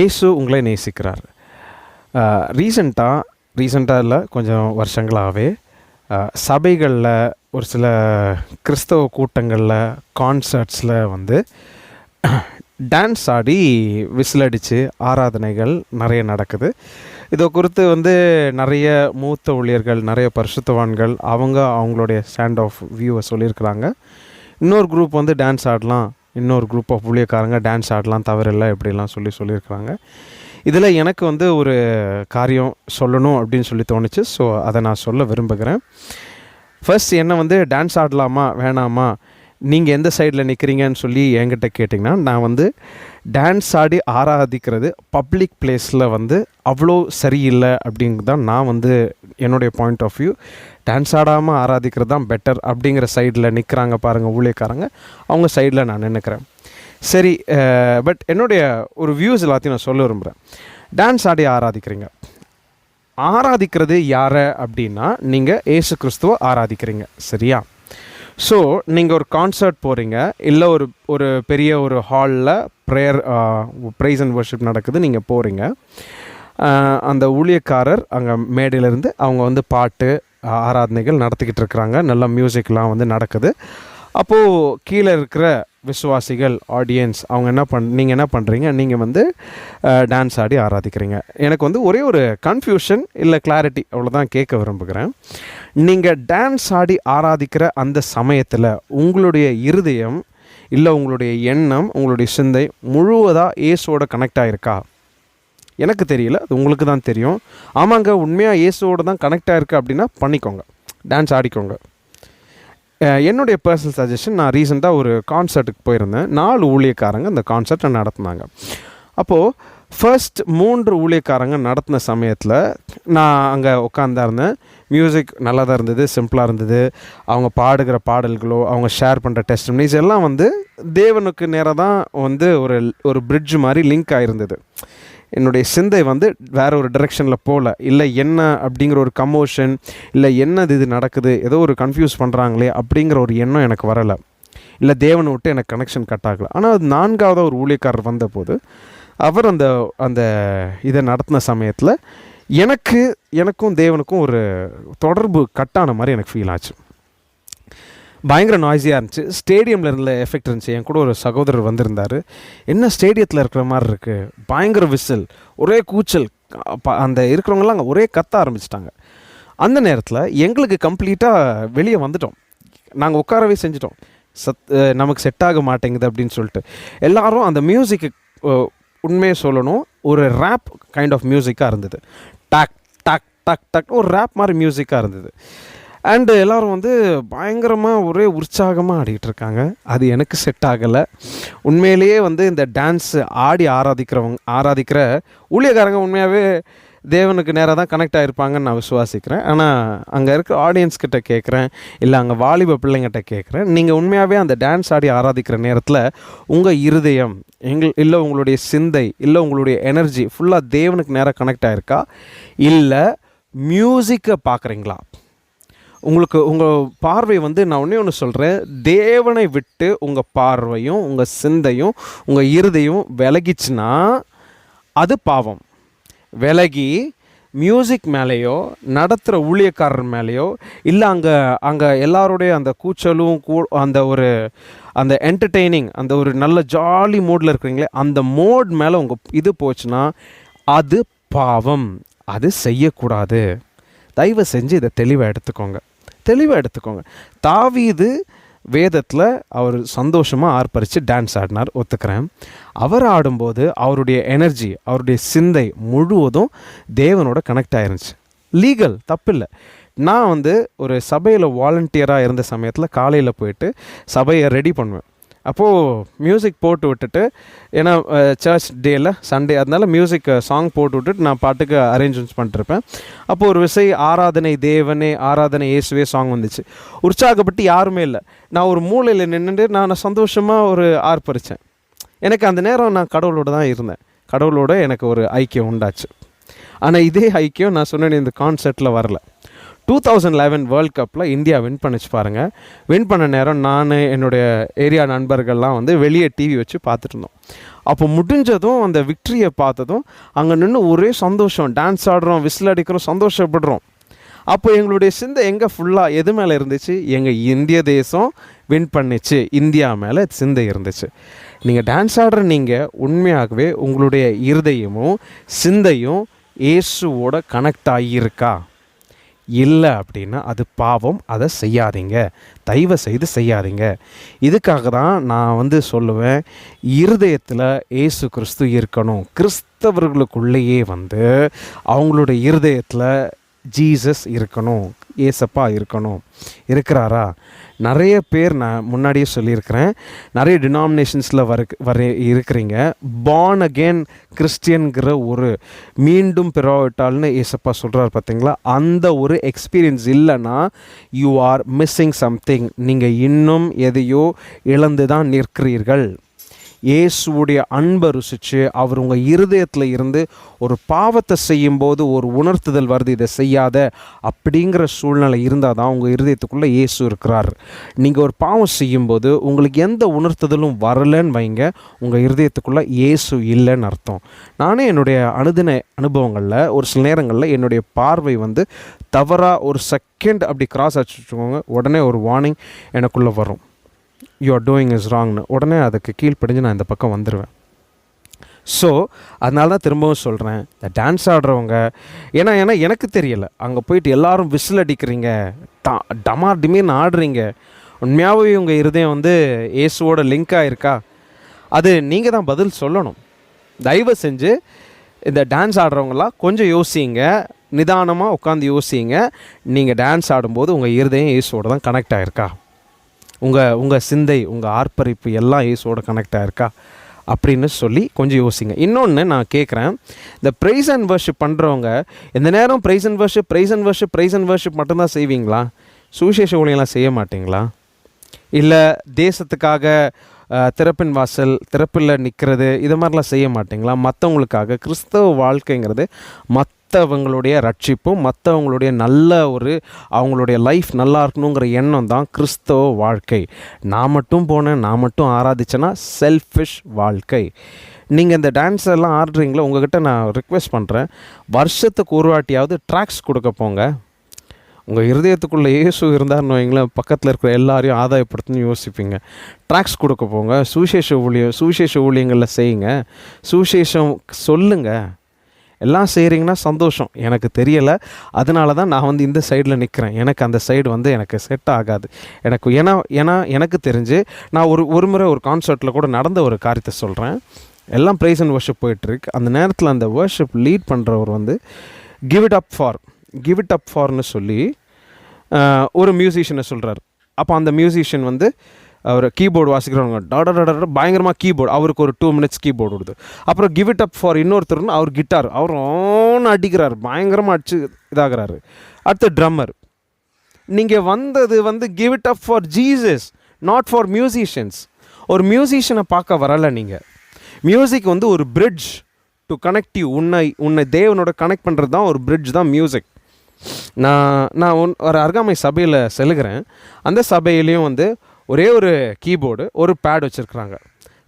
ஏசு உங்களை நேசிக்கிறார். ரீசண்டாக ரீசண்டாக இல்லை கொஞ்சம் வருஷங்களாகவே சபைகளில் ஒரு சில கிறிஸ்தவ கூட்டங்களில் கான்சர்ட்ஸில் வந்து டான்ஸ் ஆடி விசிலடித்து ஆராதனைகள் நிறைய நடக்குது. இதை குறித்து வந்து நிறைய மூத்த ஊழியர்கள் நிறைய பரிசுத்தவான்கள் அவங்க அவங்களுடைய ஸ்டாண்ட் ஆஃப் வியூவை சொல்லியிருக்கிறாங்க. இன்னொரு குரூப் வந்து டான்ஸ் ஆடலாம். இன்னொரு குரூப் ஆஃப் ஊழியக்காரங்க டான்ஸ் ஆடலாம் தவறில்லை இப்படிலாம் சொல்லி சொல்லியிருக்கிறாங்க. இதில் எனக்கு வந்து ஒரு காரியம் சொல்லணும் அப்படின்னு சொல்லி தோணுச்சு. ஸோ அதை நான் சொல்ல விரும்புகிறேன். ஃபர்ஸ்ட் என்ன வந்து டான்ஸ் ஆடலாமா வேணாமா? நீங்கள் எந்த சைடில் நிற்கிறீங்கன்னு சொல்லி என்கிட்ட கேட்டிங்கன்னா நான் வந்து டான்ஸ் ஆடி ஆராதிக்கிறது பப்ளிக் பிளேஸில் வந்து அவ்வளோ சரியில்லை அப்படிங்கிறது தான் நான் வந்து என்னுடைய பாயிண்ட் ஆஃப் வியூ டான்ஸ் ஆடாமல் ஆராதிக்கிறது தான் பெட்டர் அப்படிங்கிற சைடில் நிற்கிறாங்க பாருங்கள் ஊழியக்காரங்க. அவங்க சைடில் நான் நின்றுக்கிறேன் சரி பட் என்னுடைய ஒரு வியூஸ் எல்லாத்தையும் நான் சொல்ல விரும்புகிறேன் டான்ஸ் ஆடி ஆராதிக்கிறீங்க. ஆராதிக்கிறது யாரை அப்படின்னா நீங்கள் ஏசு கிறிஸ்துவ ஆராதிக்கிறீங்க. சரியா? ஸோ நீங்கள் ஒரு கான்சர்ட் போகிறீங்க இல்லை ஒரு ஒரு பெரிய ஒரு ஹாலில் ப்ரேயர் ப்ரைஸ் அண்ட் வர்ஷிப் நடக்குது நீங்கள் போகிறீங்க அந்த ஊழியக்காரர் அங்கே மேடையிலேருந்து அவங்க வந்து பாட்டு ஆராதனைகள் நடத்திக்கிட்டு இருக்கிறாங்க. நல்ல மியூசிக்லாம் வந்து நடக்குது. அப்போது கீழே இருக்கிற விசுவாசிகள் ஆடியன்ஸ் அவங்க என்ன பண் நீங்கள் என்ன பண்ணுறீங்க நீங்கள் வந்து டான்ஸ் ஆடி ஆராதிக்கிறீங்க. எனக்கு வந்து ஒரே ஒரு கன்ஃபியூஷன் இல்லை கிளாரிட்டி அவ்வளோதான் கேட்க விரும்புகிறேன். நீங்கள் டான்ஸ் ஆடி ஆராதிக்கிற அந்த சமயத்தில் உங்களுடைய இருதயம் இல்லை உங்களுடைய எண்ணம் உங்களுடைய சிந்தை முழுவதாக ஏசோட கனெக்ட் ஆகிருக்கா எனக்கு தெரியல அது உங்களுக்கு தான் தெரியும். ஆமாங்க உண்மையாக இயேசுவோடு தான் கனெக்ட் ஆகிருக்கு அப்படின்னா பண்ணிக்கோங்க. டான்ஸ் ஆடிக்கோங்க. என்னுடைய பர்சனல் சஜஷன் நான் ரீசெண்டாக ஒரு கான்சர்ட்டுக்கு போயிருந்தேன். நாலு ஊழியக்காரங்க அந்த கான்சர்ட்டை நடத்துனாங்க. அப்போது ஃபர்ஸ்ட் மூன்று ஊழியக்காரங்க நடத்தின சமயத்தில் நான் அங்கே உட்காந்தா இருந்தேன். மியூசிக் நல்லா தான் இருந்தது சிம்பிளாக இருந்தது. அவங்க பாடுகிற பாடல்களோ அவங்க ஷேர் பண்ணுற டெஸ்ட் எல்லாம் வந்து தேவனுக்கு நேராக தான் வந்து ஒரு ஒரு பிரிட்ஜ் மாதிரி லிங்க் ஆகிருந்தது என்னுடைய சிந்தை வந்து வேற ஒரு டிரெக்ஷனில் போகல இல்லை என்ன அப்படிங்கிற ஒரு கமோஷன் இல்லை என்னது இது நடக்குது ஏதோ ஒரு கன்ஃபியூஸ் பண்ணுறாங்களே அப்படிங்கிற ஒரு எண்ணம் எனக்கு வரலை. இல்லை தேவனை விட்டு எனக்கு கனெக்ஷன் கட் ஆகலை. ஆனால் அது நான்காவது ஒரு ஊழியக்காரர் வந்தபோது அவர் அந்த அந்த இதை நடத்தின சமயத்தில் எனக்கு எனக்கும் தேவனுக்கும் ஒரு தொடர்பு கட்டான மாதிரி எனக்கு ஃபீல் ஆச்சு. பயங்கர நாய்ஸியாக இருந்துச்சு. ஸ்டேடியமில் இருந்த எஃபெக்ட் இருந்துச்சு. என் கூட ஒரு சகோதரர் வந்திருந்தார். என்ன ஸ்டேடியத்தில் இருக்கிற மாதிரி இருக்குது பயங்கர விசில் ஒரே கூச்சல் அந்த இருக்கிறவங்களாம் அங்கே ஒரே கத்த ஆரம்பிச்சிட்டாங்க. அந்த நேரத்தில் எங்களுக்கு கம்ப்ளீட்டாக வெளியே வந்துட்டோம். நாங்கள் உட்காரவே செஞ்சிட்டோம். சத் நமக்கு செட் ஆக மாட்டேங்குது அப்படின்னு சொல்லிட்டு. எல்லாரும் அந்த மியூசிக்கு உண்மையை சொல்லணும். ஒரு ரேப் கைண்ட் ஆஃப் மியூசிக்காக இருந்தது. டாக் டாக் டக் டக் ஒரு ரேப் மாதிரி மியூசிக்காக இருந்தது. அண்டு எல்லோரும் வந்து பயங்கரமாக ஒரே உற்சாகமாக ஆடிக்கிட்டு இருக்காங்க அது எனக்கு செட் ஆகலை. உண்மையிலேயே வந்து இந்த டான்ஸ் ஆடி ஆராதிக்கிறவங்க ஆராதிக்கிற ஊழியக்காரங்க உண்மையாகவே தேவனுக்கு நேராக தான் கனெக்ட் ஆகிருப்பாங்கன்னு நான் விசுவாசிக்கிறேன். ஆனால் அங்கே இருக்க ஆடியன்ஸ் கிட்ட கேட்குறேன் இல்லை அங்கே வாலிப பிள்ளைங்கிட்ட கேட்குறேன் நீங்கள் உண்மையாகவே அந்த டான்ஸ் ஆடி ஆராதிக்கிற நேரத்தில் உங்கள் இருதயம் எங்கள் இல்லை உங்களுடைய சிந்தை இல்லை உங்களுடைய எனர்ஜி ஃபுல்லாக தேவனுக்கு நேராக கனெக்ட் ஆகிருக்கா இல்லை மியூசிக்கை பார்க்குறீங்களா உங்களுக்கு உங்கள் பார்வை வந்து நான் ஒன்றே ஒன்று சொல்கிறேன் தேவனை விட்டு உங்கள் பார்வையும் உங்கள் சிந்தையும் உங்கள் இருதையும் விலகிச்சுன்னா அது பாவம். விலகி மியூசிக் மேலேயோ நடத்துகிற ஊழியக்காரர் மேலேயோ இல்லை அங்கே அங்கே எல்லாருடைய அந்த கூச்சலும் கூ அந்த ஒரு அந்த என்டர்டெய்னிங் அந்த ஒரு நல்ல ஜாலி மூடில் இருக்கிறீங்களே அந்த மோட் மேலே உங்கள் இது போச்சுன்னா அது பாவம். அது செய்யக்கூடாது. தயவு செஞ்சு இதை தெளிவாக எடுத்துக்கோங்க. தெளிவாக எடுத்துக்கோங்க. தாவீது வேதத்தில் அவர் சந்தோஷமாக ஆர்ப்பரித்து டான்ஸ் ஆடினார் ஒத்துக்கிறேன். அவர் ஆடும்போது அவருடைய எனர்ஜி அவருடைய சிந்தை முழுவதும் தேவனோட கனெக்ட் ஆயிருந்துச்சு. லீகல் தப்பில்லை. நான் வந்து ஒரு சபையில் வாலண்டியராக இருந்த சமயத்தில் காலையில் போயிட்டு சபையை ரெடி பண்ணுவேன். அப்போது மியூசிக் போட்டு விட்டுட்டு ஏன்னா சர்ச் டேயில் சண்டே அதனால மியூசிக் சாங் போட்டு விட்டுட்டு நான் பாட்டுக்கு அரேஞ்ச்மெண்ட்ஸ் பண்ணிட்டுருப்பேன். அப்போது ஒரு விசை ஆராதனை தேவனே ஆராதனை இயேசுவே சாங் வந்துச்சு. உற்சாகப்பட்டு யாருமே இல்லை. நான் ஒரு மூலையில் நின்றுட்டு நான் சந்தோஷமாக ஒரு ஆர்ப்பரித்தேன் எனக்கு அந்த நேரம் நான் கடவுளோட தான் இருந்தேன். கடவுளோட எனக்கு ஒரு ஐக்கியம் உண்டாச்சு. ஆனால் இதே ஐக்கியம் நான் சொன்னேன் இந்த கான்செர்ட்டில் வரல. டூ தௌசண்ட் லெவன் வேர்ல்ட் கப்பில் இந்தியா வின் பண்ணிச்சு பாருங்கள் வின் பண்ண நேரம் நான் என்னுடைய ஏரியா நண்பர்கள்லாம் வந்து வெளியே டிவி வச்சு பார்த்துட்டு இருந்தோம். அப்போ முடிஞ்சதும் அந்த விக்ட்ரியை பார்த்ததும் அங்கே நின்று ஒரே சந்தோஷம். டான்ஸ் ஆடுறோம் விசில் அடிக்கிறோம் சந்தோஷப்படுறோம். அப்போ எங்களுடைய சிந்தை எங்கே ஃபுல்லாக எது மேலே இருந்துச்சு? எங்கள் இந்திய தேசம் வின் பண்ணிச்சு. இந்தியா மேலே சிந்தை இருந்துச்சு. நீங்கள் டான்ஸ் ஆடுற நீங்கள் உண்மையாகவே உங்களுடைய இருதயமும் சிந்தையும் இயேசுவோட கனெக்ட் ஆகியிருக்கா? இல்லை அப்படின்னா அது பாவம் அதை செய்யாதீங்க. தயவு செய்து செய்யாதீங்க. இதுக்காக தான் நான் வந்து சொல்லுவேன் இருதயத்தில் ஏசு கிறிஸ்து இருக்கணும். கிறிஸ்தவர்களுக்குள்ளேயே வந்து அவங்களுடைய இருதயத்தில் ஜீசஸ் இருக்கணும் ஏசப்பா இருக்கணும். இருக்கிறாரா? நிறைய பேர் நான் முன்னாடியே சொல்லியிருக்கிறேன். நிறைய டினாமினேஷன்ஸில் வர வர இருக்கிறீங்க. பார்ன் அகேன் கிறிஸ்டியன்கிற ஒரு மீண்டும் பிறவிட்டால்னு ஏசப்பா சொல்கிறார் பார்த்தீங்களா அந்த ஒரு எக்ஸ்பீரியன்ஸ் இல்லைன்னா யூ ஆர் மிஸ்ஸிங் சம்திங் நீங்கள் இன்னும் எதையோ இழந்து தான் நிற்கிறீர்கள். இயேசுவுடைய அன்பை ருசித்து அவர் உங்கள் இருதயத்தில் இருந்து ஒரு பாவத்தை செய்யும்போது ஒரு உணர்த்துதல் வருது இதை செய்யாத அப்படிங்கிற சூழ்நிலை இருந்தால் தான் உங்கள் இருதயத்துக்குள்ளே இயேசு இருக்கிறார். நீங்கள் ஒரு பாவம் செய்யும்போது உங்களுக்கு எந்த உணர்த்துதலும் வரலன்னு வைங்க உங்கள் இருதயத்துக்குள்ளே இயேசு இல்லைன்னு அர்த்தம். நானே என்னுடைய அனுதின அனுபவங்களில் ஒரு சில நேரங்களில் என்னுடைய பார்வை வந்து தவறாக ஒரு செகண்ட் அப்படி கிராஸ் ஆச்சு வச்சுக்கோங்க உடனே ஒரு வார்னிங் எனக்குள்ளே வரும். யூ ஆர் டூயிங் இஸ் ராங்னு உடனே அதுக்கு கீழ்ப்படிஞ்சு நான் இந்த பக்கம் வந்துடுவேன் ஸோ அதனால தான் திரும்பவும் சொல்கிறேன் இந்த டான்ஸ் ஆடுறவங்க ஏன்னா ஏன்னா எனக்கு தெரியலை அங்கே போயிட்டு எல்லாரும் விசில் அடிக்கிறீங்க டா டமா டிமின்னு ஆடுறீங்க உண்மையாகவே உங்கள் இருதயம் வந்து ஏசுவோட லிங்க் ஆகிருக்கா அது நீங்கள் தான் பதில் சொல்லணும். தயவு செஞ்சு இந்த டான்ஸ் ஆடுறவங்களாம் கொஞ்சம் யோசிங்க நிதானமாக உட்காந்து யோசிங்க நீங்கள் டான்ஸ் ஆடும்போது உங்கள் இருதயம் இயேசுவோட தான் கனெக்ட் ஆகிருக்கா உங்கள் உங்கள் சிந்தை உங்கள் ஆர்ப்பரிப்பு எல்லாம் இயேசுவோட கனெக்ட் ஆயிருக்கா? அப்படின்னு சொல்லி கொஞ்சம் யோசிங்க. இன்னொன்று நான் கேட்குறேன் இந்த ப்ரைஸ் அண்ட் வர்ஷிப் பண்ணுறவங்க இந்த நேரம் praise and worship praise and worship praise and worship மட்டும்தான் செய்வீங்களா? சுவிசேஷ ஊழியெல்லாம் செய்ய மாட்டீங்களா? இல்லை தேசத்துக்காக திறப்பின் வாசல் திறப்பில் நிற்கிறது இது மாதிரிலாம் செய்ய மாட்டீங்களா? மற்றவங்களுக்காக கிறிஸ்தவ வாழ்க்கைங்கிறது மற்றவங்களுடைய ரட்சிப்பும் மற்றவங்களுடைய நல்ல ஒரு அவங்களுடைய லைஃப் நல்லா இருக்கணுங்கிற எண்ணம் தான் கிறிஸ்தவ வாழ்க்கை. நான் மட்டும் போனேன் நான் மட்டும் ஆராதிச்சேன்னா செல்ஃபிஷ் வாழ்க்கை. நீங்கள் இந்த டான்ஸ் எல்லாம் ஆடுறீங்களோ? உங்ககிட்ட நான் ரிக்வெஸ்ட் பண்ணுறேன் வருஷத்துக்கு ஒரு வாட்டியாவது ட்ராக்ஸ் கொடுக்க போங்க. உங்கள் இருதயத்துக்குள்ளே இயேசு இருந்தார்னு வைங்களேன் பக்கத்தில் இருக்கிற எல்லாரையும் ஆதாயப்படுத்துன்னு யோசிப்பீங்க. ட்ராக்ஸ் கொடுக்க போங்க. சுவிசேஷ ஊழியம் சுவிசேஷ ஊழியங்களில் செய்யுங்க. சுவிசேஷம் சொல்லுங்கள் எல்லாம் செய்கிறீங்கன்னா சந்தோஷம். எனக்கு தெரியலை. அதனால தான் நான் வந்து இந்த சைடில் நிற்கிறேன் எனக்கு அந்த சைடு வந்து எனக்கு செட் ஆகாது. எனக்கு ஏன்னா ஏன்னா எனக்கு தெரிஞ்சு நான் ஒரு ஒரு முறை ஒரு கான்சர்ட்டில் கூட நடந்த ஒரு காரியத்தை சொல்கிறேன் எல்லாம் ப்ரைஸ் அண்ட் வர்ஷிப் போயிட்டுருக்கு. அந்த நேரத்தில் அந்த வர்ஷிப் லீட் பண்ணுறவர் வந்து give it up for give it up ஃபார்னு சொல்லி ஒரு மியூசிஷியனை சொல்கிறார் அப்போ அந்த மியூசிஷியன் வந்து அவர் கீபோர்டு வாசிக்கிறவங்க டாடா பயங்கரமாக கீபோர்டு அவருக்கு ஒரு டூ மினிட்ஸ் கீபோர்டு விடுது. அப்புறம் கிவ் இட் அப் ஃபார் இன்னொருத்தர்னு அவர் கிட்டார் அவர் ஓன்னு அடிக்கிறார். பயங்கரமாக அடிச்சு இதாகிறாரு. அடுத்து ட்ரம்மர் நீங்கள் வந்தது வந்து give it up for Jesus not for musicians ஒரு மியூசிஷியனை பார்க்க வரலை நீங்கள் மியூசிக் வந்து ஒரு பிரிட்ஜ் டு கனெக்ட் யூ உன்னை உன்னை தேவனோட கனெக்ட் பண்ணுறது தான் ஒரு பிரிட்ஜ் தான் மியூசிக் நான் நான் ஒன் ஒரு அருகாமை சபையில் செலுகிறேன் அந்த சபையிலையும் வந்து ஒரே ஒரு கீபோர்டு ஒரு பேட் வச்சுருக்குறாங்க.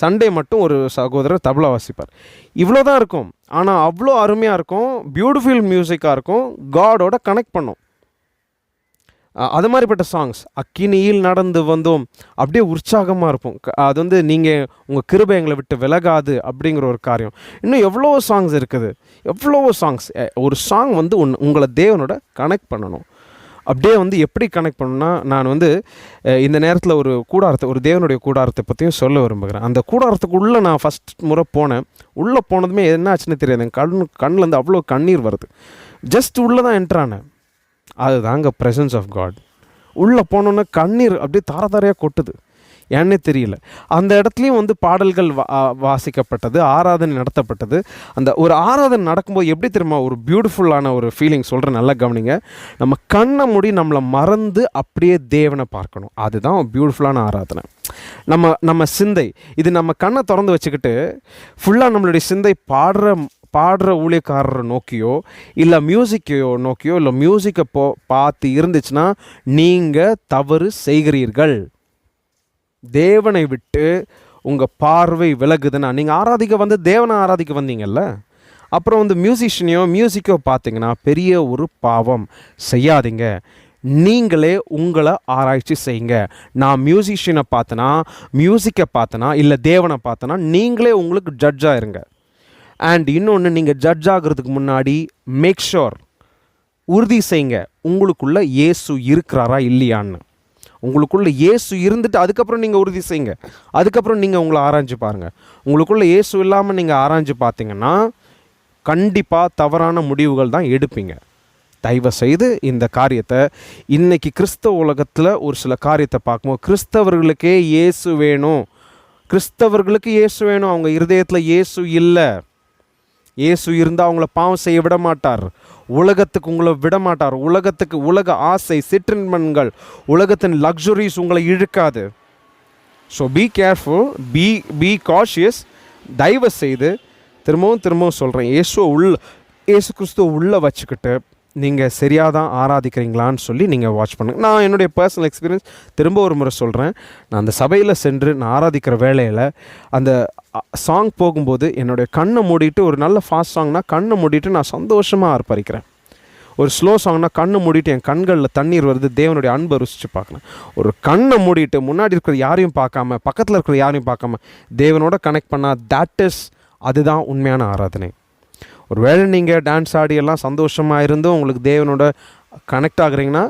சண்டே மட்டும் ஒரு சகோதரர் தபலா வாசிப்பார். இவ்வளோ தான் இருக்கும். ஆனால் அவ்வளோ அருமையாக இருக்கும். பியூட்டிஃபுல் மியூசிக்காக இருக்கும். காடோட கனெக்ட் பண்ணும். அது மாதிரிப்பட்ட சாங்ஸ் அக்கினியில் நடந்து வந்தோம். அப்படியே உற்சாகமாக இருக்கும் க- அது வந்து நீங்கள் உங்கள் கிருபை எங்களை விட்டு விலகாது அப்படிங்கிற ஒரு காரியம். இன்னும் எவ்வளோ சாங்ஸ் இருக்குது. எவ்வளோ சாங்ஸ் ஒரு சாங் வந்து உன் உங்களை தேவனோட கனெக்ட் பண்ணணும். அப்படியே வந்து எப்படி கனெக்ட் பண்ணுன்னா நான் வந்து இந்த நேரத்தில் ஒரு கூடாரத்தை ஒரு தேவனுடைய கூடாரத்தை பற்றியும் சொல்ல விரும்புகிறேன். அந்த கூடாரத்துக்குள்ளே நான் ஃபஸ்ட் முறை போனேன். உள்ளே போனதுமே என்ன ஆச்சுன்னு தெரியாது. என் கண் கண்ணிலேருந்து அவ்வளோ கண்ணீர் வருது. ஜஸ்ட் உள்ளே தான் என்ட்ரானேன் அதுதாங்க ப்ரெசன்ஸ் ஆஃப் காட் உள்ளே போனோன்னே கண்ணீர் அப்படியே தார தாரையாக கொட்டுது. ஏன்னே தெரியல. அந்த இடத்துலையும் வந்து பாடல்கள் வா வாசிக்கப்பட்டது ஆராதனை நடத்தப்பட்டது. அந்த ஒரு ஆராதனை நடக்கும்போது எப்படி தெரியுமா ஒரு பியூட்டிஃபுல்லான ஒரு ஃபீலிங் சொல்கிறேன் நல்லா கவனிங்க. நம்ம கண்ணை மூடி நம்மளை மறந்து அப்படியே தேவனை பார்க்கணும். அதுதான் பியூட்டிஃபுல்லான ஆராதனை. நம்ம நம்ம சிந்தை இது நம்ம கண்ணை திறந்து வச்சுக்கிட்டு ஃபுல்லாக நம்மளுடைய சிந்தை பாடுற பாடுற ஊழியக்காரரை நோக்கியோ இல்லை மியூசிக்கையோ நோக்கியோ இல்லை மியூசிக்கை போ பார்த்து இருந்துச்சுன்னா நீங்கள் தவறு செய்கிறீர்கள். தேவனை விட்டு உங்கள் பார்வை விலகுதுன்னா நீங்கள் ஆராதிக்க வந்து தேவனை ஆராதிக்க வந்தீங்கல்ல? அப்புறம் வந்து மியூசிஷியனையோ மியூசிக்கோ பார்த்தீங்கன்னா பெரிய ஒரு பாவம் செய்யாதீங்க. நீங்களே உங்களை ஆராய்ச்சி செய்யுங்க. நான் மியூசிஷியனை பார்த்தனா மியூசிக்கை பார்த்தனா இல்லை தேவனை பார்த்தனா நீங்களே உங்களுக்கு ஜட்ஜாக இருங்க. அண்ட் இன்னொன்று நீங்கள் ஜட்ஜ் ஆகிறதுக்கு முன்னாடி மேக் ஷோர் உறுதி செய்யுங்க. உங்களுக்குள்ளே இயேசு இருக்கிறாரா இல்லையான்னு. உங்களுக்குள்ளே இயேசு இருந்துட்டு அதுக்கப்புறம் நீங்கள் உறுதி செய்யுங்க. அதுக்கப்புறம் நீங்கள் உங்களை ஆராய்ஞ்சு பாருங்கள் உங்களுக்குள்ளே இயேசு இல்லாமல் நீங்கள் ஆராய்ஞ்சு பார்த்தீங்கன்னா கண்டிப்பாக தவறான முடிவுகள் தான் எடுப்பீங்க. தயவு செய்து இந்த காரியத்தை இன்றைக்கி கிறிஸ்தவ உலகத்தில் ஒரு சில காரியத்தை பார்க்கும்போது கிறிஸ்தவர்களுக்கே இயேசு வேணும். கிறிஸ்தவர்களுக்கு இயேசு வேணும். அவங்க இருதயத்தில் இயேசு இல்லை. இயேசு இருந்தால் அவங்கள பாவம் செய்ய விட மாட்டார் உலகத்துக்கு உங்களை விட மாட்டார் உலகத்துக்கு உலக ஆசை சிற்றின்பன்கள் உலகத்தின் லக்ஸுரிஸ் உங்களை இழுக்காது. So be careful be be cautious தயவு செய்து திரும்பவும் திரும்பவும் சொல்கிறேன் இயேசுவை உள்ள இயேசு கிறிஸ்துவ உள்ளே வச்சுக்கிட்டு நீங்கள் சரியாக தான் ஆராதிக்கிறீங்களான்னு சொல்லி நீங்கள் வாட்ச் பண்ணுங்கள் நான் என்னுடைய பர்சனல் எக்ஸ்பீரியன்ஸ் திரும்ப ஒரு முறை சொல்கிறேன் நான் அந்த சபையில் சென்று நான் ஆராதிக்கிற வேலையில் அந்த சாங் போகும்போது என்னுடைய கண்ணை மூடிட்டு ஒரு நல்ல ஃபாஸ்ட் சாங்னா கண்ணை மூடிட்டு நான் சந்தோஷமாக ஆர்ப்பரிக்கிறேன் ஒரு ஸ்லோ சாங்னா கண்ணை மூடிட்டு என் கண்களில் தண்ணீர் வருது தேவனுடைய அன்பை ருசிச்சு பார்க்கலாம் ஒரு கண்ணை மூடிட்டு முன்னாடி இருக்கிற யாரையும் பார்க்காம பக்கத்தில் இருக்கிற யாரையும் பார்க்காம தேவனோட கனெக்ட் பண்ணால் தட் இஸ் அதுதான் உண்மையான ஆராதனை. ஒருவேளை நீங்கள் டான்ஸ் ஆடி எல்லாம் சந்தோஷமாக இருந்தும் உங்களுக்கு தேவனோட கனெக்ட் ஆகுறீங்கன்னா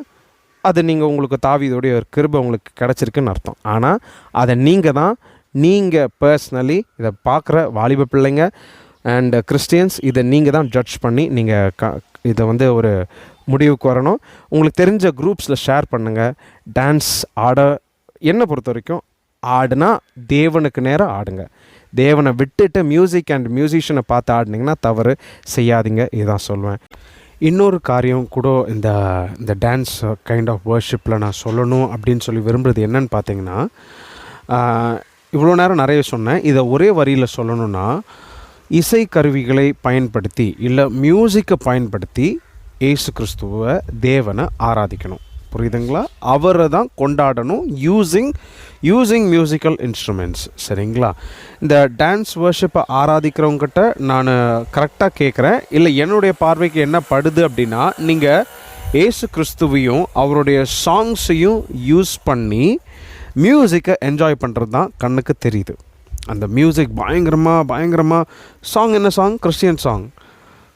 அது நீங்கள் உங்களுக்கு தாவிதோடைய ஒரு கிருபை உங்களுக்கு கிடச்சிருக்குன்னு அர்த்தம். ஆனால் அதை நீங்கள் தான் நீங்கள் பர்சனலி இதை பார்க்குற வாலிப பிள்ளைங்க அண்ட் கிறிஸ்டியன்ஸ் இதை நீங்கள் தான் ஜட்ஜ் பண்ணி நீங்கள் க இதை வந்து ஒரு முடிவுக்கு வரணும். உங்களுக்கு தெரிஞ்ச குரூப்ஸில் ஷேர் பண்ணுங்கள் டான்ஸ் ஆட என்னை பொறுத்த வரைக்கும் ஆடுனா தேவனுக்கு நேராக ஆடுங்க. தேவனை விட்டுட்டு மியூசிக் அண்ட் மியூசிஷியனை பார்த்து ஆடினீங்கன்னா தவறு செய்யாதீங்க இதுதான் சொல்லுவேன் இன்னொரு காரியம் கூட இந்த இந்த டான்ஸ் கைண்ட் ஆஃப் வர்ஷிப்பில் நான் சொல்லணும் அப்படின்னு சொல்லி விரும்புகிறது என்னன்னு பார்த்தீங்கன்னா இவ்வளோ நேரம் நிறைய சொன்னேன். இதை ஒரே வரியில் சொல்லணும்னா இசை கருவிகளை பயன்படுத்தி இல்லை மியூசிக்கை பயன்படுத்தி ஏசு கிறிஸ்துவ தேவனை ஆராதிக்கணும். புரியுதுங்களா? அவரை தான் கொண்டாடணும் யூஸிங் யூஸிங் மியூசிக்கல் இன்ஸ்ட்ருமெண்ட்ஸ் சரிங்களா? இந்த டான்ஸ் வர்ஷிப்பை ஆராதிக்கிறவங்ககிட்ட நான் கரெக்டாக கேட்குறேன் இல்லை என்னுடைய பார்வைக்கு என்ன படுது அப்படின்னா நீங்கள் ஏசு கிறிஸ்துவையும் அவருடைய சாங்ஸையும் யூஸ் பண்ணி மியூசிக்கை என்ஜாய் பண்ணுறது தான் கண்ணுக்கு தெரியுது. அந்த மியூசிக் பயங்கரமாக பயங்கரமாக சாங் என்ன song Christian song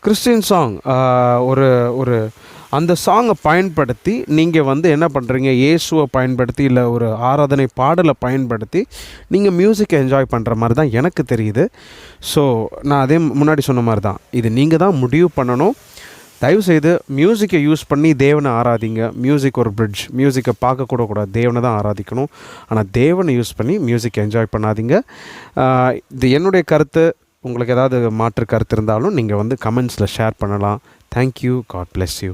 Christian song ஒரு ஒரு அந்த சாங்கை பயன்படுத்தி நீங்கள் வந்து என்ன பண்ணுறீங்க இயேசுவை பயன்படுத்தி இல்லை ஒரு ஆராதனை பாடலை பயன்படுத்தி நீங்கள் மியூசிக்கை என்ஜாய் பண்ணுற மாதிரி தான் எனக்கு தெரியுது. ஸோ நான் அதே முன்னாடி சொன்ன மாதிரி தான். இது நீங்கள் தான் முடிவு பண்ணணும். தயவுசெய்து மியூசிக்கை யூஸ் பண்ணி தேவனை ஆராதிங்க. மியூசிக் ஒரு பிரிட்ஜ் மியூசிக்கை பார்க்கக்கூட கூடாது. தேவனை தான் ஆராதிக்கணும். ஆனால் தேவனை யூஸ் பண்ணி மியூசிக் என்ஜாய் பண்ணாதீங்க. இது என்னுடைய கருத்து. உங்களுக்கு ஏதாவது மாற்று கருத்து இருந்தாலும் நீங்கள் வந்து கமெண்ட்ஸில் ஷேர் பண்ணலாம். Thank you God bless you